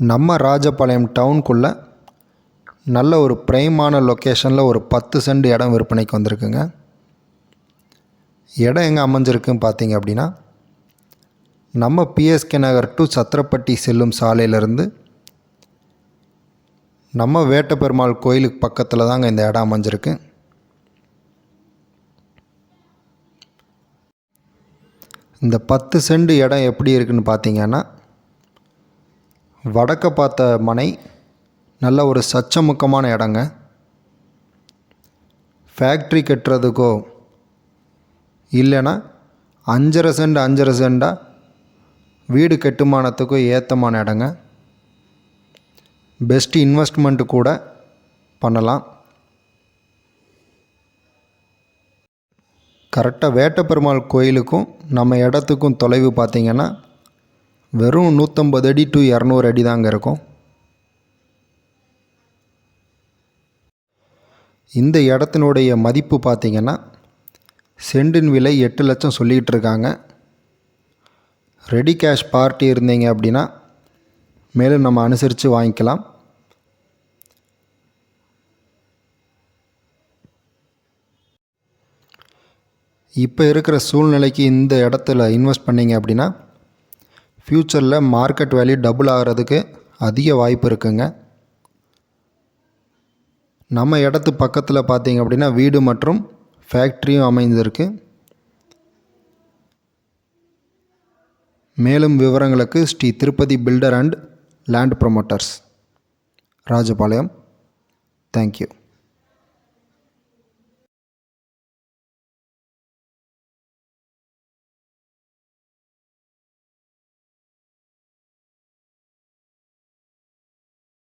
நம்ம ராஜபாளையம் டவுனுக்குள்ளே நல்ல ஒரு ப்ரைமான லொக்கேஷனில் ஒரு பத்து சென்ட் இடம் விற்பனைக்கு வந்திருக்குங்க. இடம் எங்கே அமைஞ்சிருக்குன்னு பார்த்தீங்க அப்படின்னா நம்ம பிஎஸ்கே நகர் டு சத்திரப்பட்டி செல்லும் சாலையிலேருந்து நம்ம வேட்டப்பெருமாள் கோயிலுக்கு பக்கத்தில் தாங்க இந்த இடம் அமைஞ்சிருக்கு. இந்த பத்து சென்ட் இடம் எப்படி இருக்குன்னு பார்த்தீங்கன்னா வடக்க பார்த்த மனை நல்ல ஒரு சச்சமுக்கமான இடங்க. ஃபேக்ட்ரி கட்டுறதுக்கோ இல்லைன்னா அஞ்சரை சென்ட் அஞ்சரை செண்டாக வீடு கட்டுமானத்துக்கோ ஏத்தமான இடங்க. பெஸ்ட் இன்வெஸ்ட்மெண்ட்டு கூட பண்ணலாம். கரெக்டாக வேட்டப்பெருமாள் கோயிலுக்கும் நம்ம இடத்துக்கும் தொலைவு பார்த்திங்கன்னா வெறும் நூற்றம்பது அடி டு இரநூறு அடி தாங்க இருக்கும். இந்த இடத்தினுடைய மதிப்பு பார்த்திங்கன்னா செண்டின் விலை எட்டு லட்சம் சொல்லிகிட்டு இருக்காங்க. ரெடி கேஷ் பார்ட்டி இருந்தீங்க அப்படின்னா மேலும் நம்ம அனுசரித்து வாங்கிக்கலாம். இப்போ இருக்கிற சூழ்நிலைக்கு இந்த இடத்துல இன்வெஸ்ட் பண்ணிங்க அப்படின்னா ஃப்யூச்சரில் மார்க்கெட் வேல்யூ டபுள் ஆகிறதுக்கு அதிக வாய்ப்பு இருக்குங்க. நம்ம இடத்து பக்கத்தில் பார்த்தீங்க அப்படின்னா வீடு மற்றும் ஃபேக்ட்ரியும் அமைந்திருக்கு. மேலும் விவரங்களுக்கு Sri Tirupati builder and land promoters Rajapalayam. Thank you